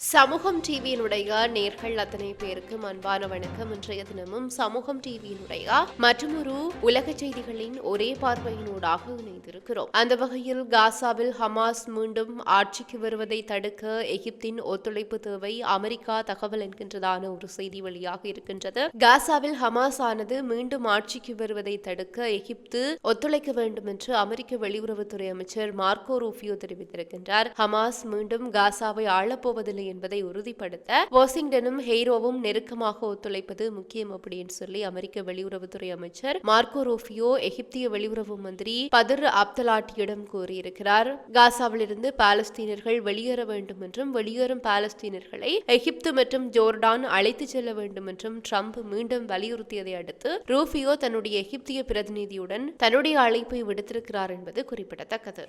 சமூகம் டிவியினுடைய நேர்கள் அத்தனை பேருக்கும் அன்பான வணக்கம். இன்றைய தினமும் சமூகம் டிவியினுடைய மற்றொரு உலக செய்திகளின் ஒரே பார்வையினூடாக இணைந்திருக்கிறோம். அந்த வகையில் காசாவில் ஹமாஸ் மீண்டும் ஆட்சிக்கு வருவதை தடுக்க எகிப்தின் ஒத்துழைப்பு தேவை. அமெரிக்கா தகவல் என்கின்றதான ஒரு செய்தி வழியாக இருக்கின்றது. காசாவில் ஹமாஸ் ஆனது மீண்டும் ஆட்சிக்கு வருவதை தடுக்க எகிப்து ஒத்துழைக்க வேண்டும் என்று அமெரிக்க வெளியுறவுத்துறை அமைச்சர் மார்க்கோ ரூபியோ தெரிவித்திருக்கின்றார். ஹமாஸ் மீண்டும் காசாவை ஆளப்போவதில்லை என்பதை உறுதிப்படுத்த வாஷிங்டனும் ஹெய்ரோவும் நெருக்கமாக ஒத்துழைப்பது முக்கியம் அப்படின்னு சொல்லி அமெரிக்க வெளியுறவுத்துறை அமைச்சர் மார்க்கோ ரோஃபியோ எகிப்திய வெளியுறவு மந்திரி பதர் அப்தலாட்டியிடம் கூறியிருக்கிறார். காசாவிலிருந்து பாலஸ்தீனர்கள் வெளியேற வேண்டும் என்றும் வெளியேறும் பாலஸ்தீனர்களை எகிப்து மற்றும் ஜோர்டான் அழைத்து செல்ல வேண்டும் என்றும் ட்ரம்ப் மீண்டும் வலியுறுத்தியதை அடுத்து ரூபியோ தன்னுடைய எகிப்திய பிரதிநிதியுடன் தன்னுடைய அழைப்பை விடுத்திருக்கிறார் என்பது குறிப்பிடத்தக்கது.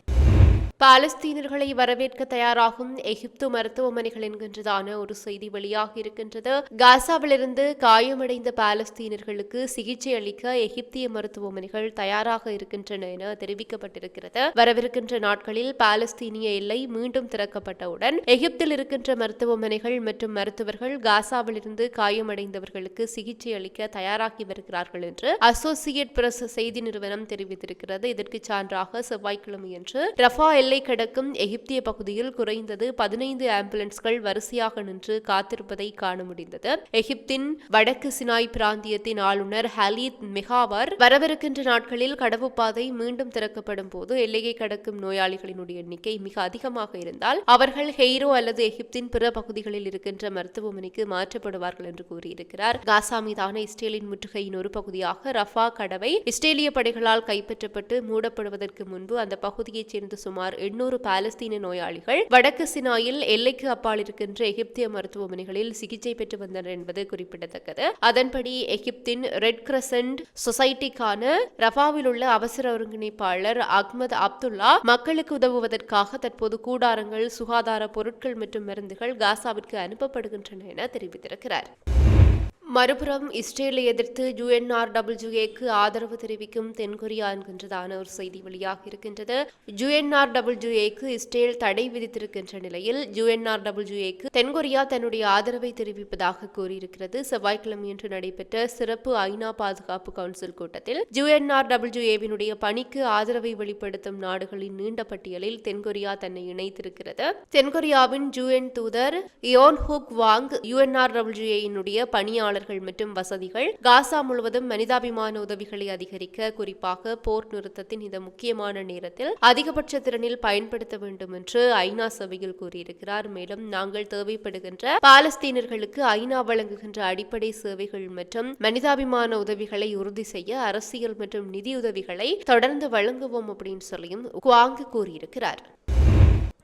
பாலஸ்தீனர்களை வரவேற்க தயாராகும் எகிப்து மருத்துவமனைகள் என்கின்றதான ஒரு செய்தி வெளியாக இருக்கின்றது. காசாவிலிருந்து காயமடைந்த பாலஸ்தீனர்களுக்கு சிகிச்சை அளிக்க எகிப்திய மருத்துவமனைகள் தயாராக இருக்கின்றன என தெரிவிக்கப்பட்டிருக்கிறது. வரவிருக்கின்ற நாட்களில் பாலஸ்தீனிய எல்லை மீண்டும் திறக்கப்பட்டவுடன் எகிப்தில் இருக்கின்ற மருத்துவமனைகள் மற்றும் மருத்துவர்கள் காசாவிலிருந்து காயமடைந்தவர்களுக்கு சிகிச்சை அளிக்க தயாராகி வருகிறார்கள் என்று அசோசியேட் பிரஸ் செய்தி நிறுவனம் தெரிவித்திருக்கிறது. இதற்கு சான்றாக செவ்வாய்க்கிழமையன்று ரஃபா எல்லை கடக்கும் எகிப்திய பகுதியில் குறைந்தது பதினைந்து ஆம்புலன்ஸ்கள் வரிசையாக நின்று காத்திருப்பதை காண முடிந்தது. எகிப்தின் வடக்கு சினாய் பிராந்தியத்தின் ஆளுநர் ஹலீத் மிகாவர் வரவிருக்கின்ற நாட்களில் கடவுப்பாதை மீண்டும் திறக்கப்படும் போது எல்லையை கடக்கும் நோயாளிகளினுடைய எண்ணிக்கை மிக அதிகமாக இருந்தால் அவர்கள் ஹெய்ரோ அல்லது எகிப்தின் பிற பகுதிகளில் இருக்கின்ற மருத்துவமனைக்கு மாற்றப்படுவார்கள் என்று கூறியிருக்கிறார். காசா மீதான இஸ்ரேலின் முற்றுகையின் ஒரு பகுதியாக ரஃபா கடவை இஸ்ரேலிய படைகளால் கைப்பற்றப்பட்டு மூடப்படுவதற்கு முன்பு அந்த பகுதியைச் சேர்ந்த சுமார் எண்ணூறு பாலஸ்தீன நோயாளிகள் வடக்கு சினாயில் எல்லைக்கு அப்பால் இருக்கின்ற எகிப்திய மருத்துவமனைகளில் சிகிச்சை பெற்று வந்தனர் என்பது குறிப்பிடத்தக்கது. அதன்படி எகிப்தின் ரெட் கிரசன்ட் சொசைட்டிக்கான ரஃபாவில் உள்ள அவசர ஒருங்கிணைப்பாளர் அஹ்மத் அப்துல்லா மக்களுக்கு உதவுவதற்காக தற்போது கூடாரங்கள் சுகாதார பொருட்கள் மற்றும் மருந்துகள் காசாவிற்கு அனுப்பப்படுகின்றன என தெரிவித்திருக்கிறார். மறுபுறம் இஸ்ரேலை எதிர்த்து யுஎன்ஆர்டபிள்யூஏக்கு ஆதரவு தெரிவிக்கும் தென்கொரியா என்கின்றதான ஒரு செய்தி வெளியாக இருக்கின்றது. யுஎன்ஆர்டபிள்யூஏக்கு இஸ்ரேல் தடை விதித்திருக்கின்ற நிலையில் யுஎன்ஆர்டபிள்யூஏக்கு தென்கொரியா தன்னுடைய ஆதரவை தெரிவிப்பதாக கூறியிருக்கிறது. செவ்வாய்க்கிழமையன்று நடைபெற்ற சிறப்பு ஐநா பாதுகாப்பு கவுன்சில் கூட்டத்தில் யுஎன்ஆர்டபிள்யூஏவினுடைய பணிக்கு ஆதரவை வெளிப்படுத்தும் நாடுகளின் நீண்ட பட்டியலில் தென்கொரியா தன்னை இணைத்திருக்கிறது. தென்கொரியாவின் யுஎன் தூதர் யோன் ஹுக் வாங் யுஎன்ஆர்டபிள்யூஏயினுடைய தொழிலாளர்கள் மற்றும் வசதிகள். காசா முழுவதும் மனிதாபிமான உதவிகளை அதிகரிக்க குறிப்பாக போர் நிறுத்தத்தின் இந்த முக்கியமான நேரத்தில் அதிகபட்ச திறனில் பயன்படுத்த வேண்டும் என்று ஐநா சபையில் கூறியிருக்கிறார். மேலும் நாங்கள் தேவைப்படுகின்ற பாலஸ்தீனர்களுக்கு ஐநா வழங்குகின்ற அடிப்படை சேவைகள் மற்றும் மனிதாபிமான உதவிகளை உறுதி செய்ய அரசியல் மற்றும் நிதியுதவிகளை தொடர்ந்து வழங்குவோம் அப்படின்னு சொல்லியும் குவாங் கூறியிருக்கிறார்.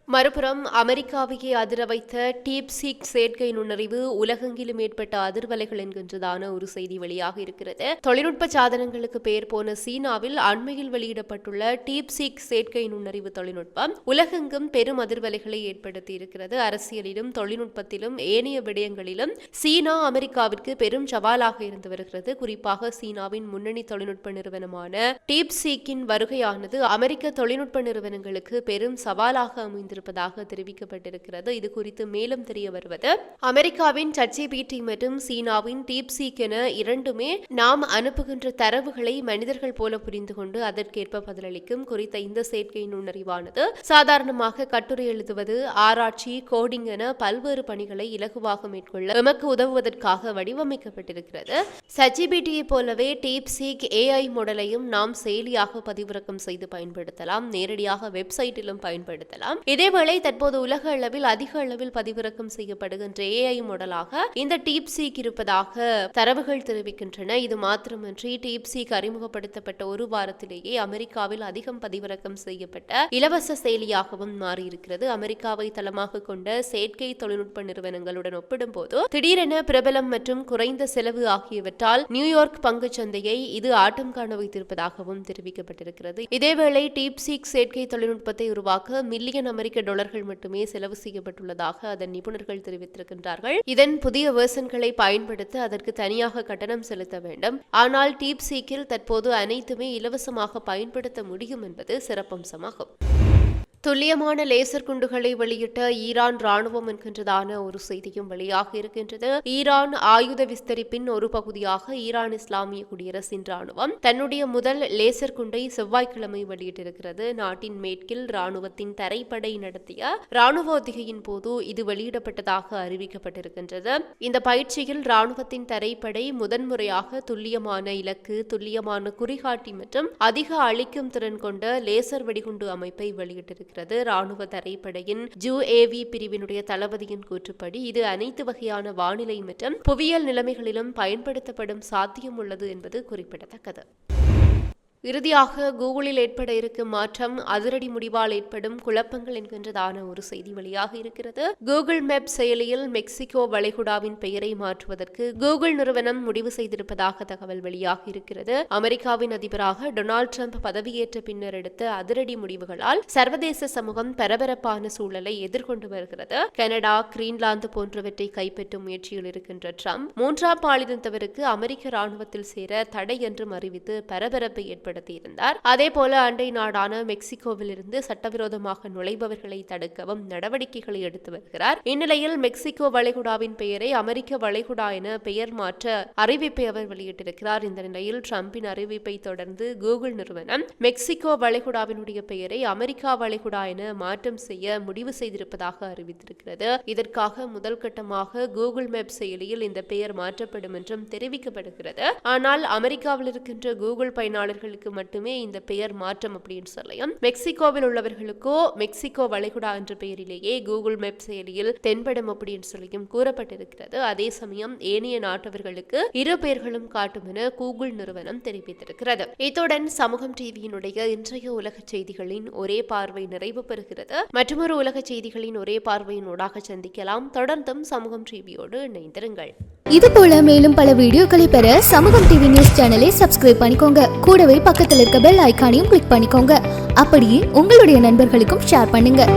மறுபுறம் அமெரிக்காவையே அதிர வைத்த டீப்சீக் செயற்கை நுண்ணறிவு உலகெங்கிலும் ஏற்பட்ட அதிர்வலைகள் என்கின்றதான ஒரு செய்தி வெளியாக இருக்கிறது. தொழில்நுட்ப சாதனங்களுக்கு பெயர் போன சீனாவில் அண்மையில் வெளியிடப்பட்டுள்ள டீப் சீக் செயற்கை நுண்ணறிவு தொழில்நுட்பம் உலகெங்கும் பெரும் அதிர்வலைகளை ஏற்படுத்தி இருக்கிறது. அரசியலிலும் தொழில்நுட்பத்திலும் ஏனைய விடயங்களிலும் சீனா அமெரிக்காவிற்கு பெரும் சவாலாக இருந்து வருகிறது. குறிப்பாக சீனாவின் முன்னணி தொழில்நுட்ப நிறுவனமான டீப் சீக்கின் வருகையானது அமெரிக்க தொழில்நுட்ப நிறுவனங்களுக்கு பெரும் சவாலாக அமைந்து வைத்திருப்பதாக தெரிவிக்கப்பட்டிருக்கிறது. இது குறித்து மேலும் தெரிய வருவது அமெரிக்காவின் சர்ச்சைபிடி மற்றும் சீனாவின் டீப்சீக் என இரண்டுமே நாம் அனுப்புகின்ற தரவுகளை மனிதர்கள் போல புரிந்து கொண்டு அதற்கேற்ப பதிலளிக்கும் குறித்த இந்த செயற்கை நுண்ணறிவானது சாதாரணமாக கட்டுரை எழுதுவது ஆராய்ச்சி கோடிங் என பல்வேறு பணிகளை இலகுவாக மேற்கொள்ள எமக்கு உதவுவதற்காக வடிவமைக்கப்பட்டிருக்கிறது. சச்சிபிடியை போலவே டீப்சீக் ஏஐ மாடலையும் நாம் செயலியாக பதிவிறக்கம் செய்து பயன்படுத்தலாம் நேரடியாக வெப்சைட்டிலும் பயன்படுத்தலாம். இதே இதேவேளை தற்போது உலக அளவில் அதிக அளவில் பதிவிறக்கம் செய்யப்படுகின்ற ஏஐ மாடலாக இந்த டீப் சீக் இருப்பதாக தரவுகள் தெரிவிக்கின்றன. இது மாத்திரமன்றி டீப் சீக் அறிமுகப்படுத்தப்பட்ட ஒரு வாரத்திலேயே அமெரிக்காவில் அதிகம் பதிவிறக்கம் செய்யப்பட்ட இலவச செயலியாகவும் மாறியிருக்கிறது. அமெரிக்காவை தளமாக கொண்ட செயற்கை தொழில்நுட்ப நிறுவனங்களுடன் ஒப்பிடும்போது திடீரென பிரபலம் மற்றும் குறைந்த செலவு ஆகியவற்றால் நியூயார்க் பங்கு சந்தையை இது ஆட்டம் காண வைத்திருப்பதாகவும் தெரிவிக்கப்பட்டிருக்கிறது. இதேவேளை டீப் சீக் செயற்கை தொழில்நுட்பத்தை உருவாக்க மில்லியன் அமெரிக்க டாலர்கள் மட்டுமே செலவு செய்யப்பட்டுள்ளதாக அதன் நிபுணர்கள் தெரிவித்திருக்கின்றார்கள். இதன் புதிய வேர்சன்களை பயன்படுத்த அதற்கு தனியாக கட்டணம் செலுத்த வேண்டும். ஆனால் டீப் சீக்கில் தற்போது அனைத்துமே இலவசமாக பயன்படுத்த முடியும் என்பது சிறப்பம்சமாகும். துல்லியமான லேசர் குண்டுகளை வெளியிட்ட ஈரான் ராணுவம் என்கின்றதான ஒரு செய்தியும் வெளியாக இருக்கின்றது. ஈரான் ஆயுத விஸ்தரிப்பின் ஒரு பகுதியாக ஈரான் இஸ்லாமிய குடியரசின் ராணுவம் தன்னுடைய முதல் லேசர் குண்டை செவ்வாய்க்கிழமை வெளியிட்டிருக்கிறது. நாட்டின் மேற்கில் ராணுவத்தின் தரைப்படை நடத்திய ராணுவ ஒத்திகையின் போது இது வெளியிடப்பட்டதாக அறிவிக்கப்பட்டிருக்கின்றது. இந்த பயிற்சியில் ராணுவத்தின் தரைப்படை முதன்முறையாக துல்லியமான இலக்கு துல்லியமான குறிகாட்டி மற்றும் அதிக அழிக்கும் திறன் கொண்ட லேசர் வெடிகுண்டு அமைப்பை வெளியிட்டிருக்கிறது. ராணுவ தரைப்படையின் ஜூஏவி பிரிவினுடைய தளபதியின் கூற்றுப்படி இது அனைத்து வகையான வானிலை மற்றும் புவியியல் நிலைமைகளிலும் பயன்படுத்தப்படும் சாத்தியம் உள்ளது என்பது குறிப்பிடத்தக்கது. இறுதியாக கூகுளில் ஏற்பட இருக்கும் மாற்றம் அதிரடி முடிவால் ஏற்படும் குழப்பங்கள் என்கின்றதான ஒரு செய்தி வெளியாக இருக்கிறது. கூகுள் மேப் செயலியில் மெக்சிகோ வளைகுடாவின் பெயரை மாற்றுவதற்கு கூகுள் நிறுவனம் முடிவு செய்திருப்பதாக தகவல் வெளியாக இருக்கிறது. அமெரிக்காவின் அதிபராக டொனால்டு ட்ரம்ப் பதவியேற்ற பின்னர் எடுத்த அதிரடி முடிவுகளால் சர்வதேச சமூகம் பரபரப்பான சூழலை எதிர்கொண்டு வருகிறது. கனடா கிரீன்லாந்து போன்றவற்றை கைப்பற்றும் முயற்சியில் இருக்கின்ற ட்ரம்ப் மூன்றாம் பாலினத்தவருக்கு அமெரிக்க ராணுவத்தில் சேர தடை என்றும் அறிவித்து பரபரப்பை ஏற்படுத்த ஏற்படுத்தியிருந்தார் அதே போல அண்டை நாடான மெக்சிகோவில் இருந்து சட்டவிரோதமாக நுழைபவர்களை தடுக்கவும் நடவடிக்கைகளை எடுத்து வருகிறார். இந்நிலையில் மெக்சிகோ வளைகுடாவின் பெயரை அமெரிக்க வளைகுடா என பெயர் மாற்ற அறிவிப்பை அவர் வெளியிட்டிருக்கிறார். இந்த நிலையில் டிரம்பின் அறிவிப்பை தொடர்ந்து கூகுள் நிறுவனம் மெக்சிகோ வளைகுடாவினுடைய பெயரை அமெரிக்கா வளைகுடா என மாற்றம் செய்ய முடிவு செய்திருப்பதாக அறிவித்திருக்கிறது. இதற்காக முதல் கட்டமாக கூகுள் மேப் செயலியில் இந்த பெயர் மாற்றப்படும் என்றும் தெரிவிக்கப்படுகிறது. ஆனால் அமெரிக்காவில் இருக்கின்ற கூகுள் பயனாளர்களுக்கு உள்ளவர்களுக்கு மட்டுமே இந்த பெயர் மாற்றம் அப்படின்னு சொல்லலாம். மெக்சிகோவில் உள்ளவர்களுக்கோ மெக்சிகோ வளைகுடா என்ற பெயரிலேயே கூகுள் மேப் செயலியில் தென்படும் அப்படின்னு சொல்லியும் கூறப்பட்டிருக்கிறது. அதே சமயம் ஏனைய நாட்டவர்களுக்கு இரு பெயர்களும் காட்டும் என கூகுள் நிறுவனம் தெரிவித்திருக்கிறது. இத்துடன் சமூகம் டிவியினுடைய இன்றைய உலக செய்திகளின் ஒரே பார்வை நிறைவு பெறுகிறது. மற்றொரு உலக செய்திகளின் ஒரே பார்வையின் ஊடாக சந்திக்கலாம். தொடர்ந்தும் சமூகம் டிவியோடு இணைந்திருங்கள். இது போல மேலும் பல வீடியோக்களை பெற சமூகம் டிவி நியூஸ் சேனலை சப்ஸ்கிரைப் பண்ணிக்கோங்க. கூடவே பக்கத்தில் இருக்க பெல் ஐக்கானையும் கிளிக் பண்ணிக்கோங்க. அப்படியே உங்களுடைய நண்பர்களுக்கும் ஷேர் பண்ணுங்கள்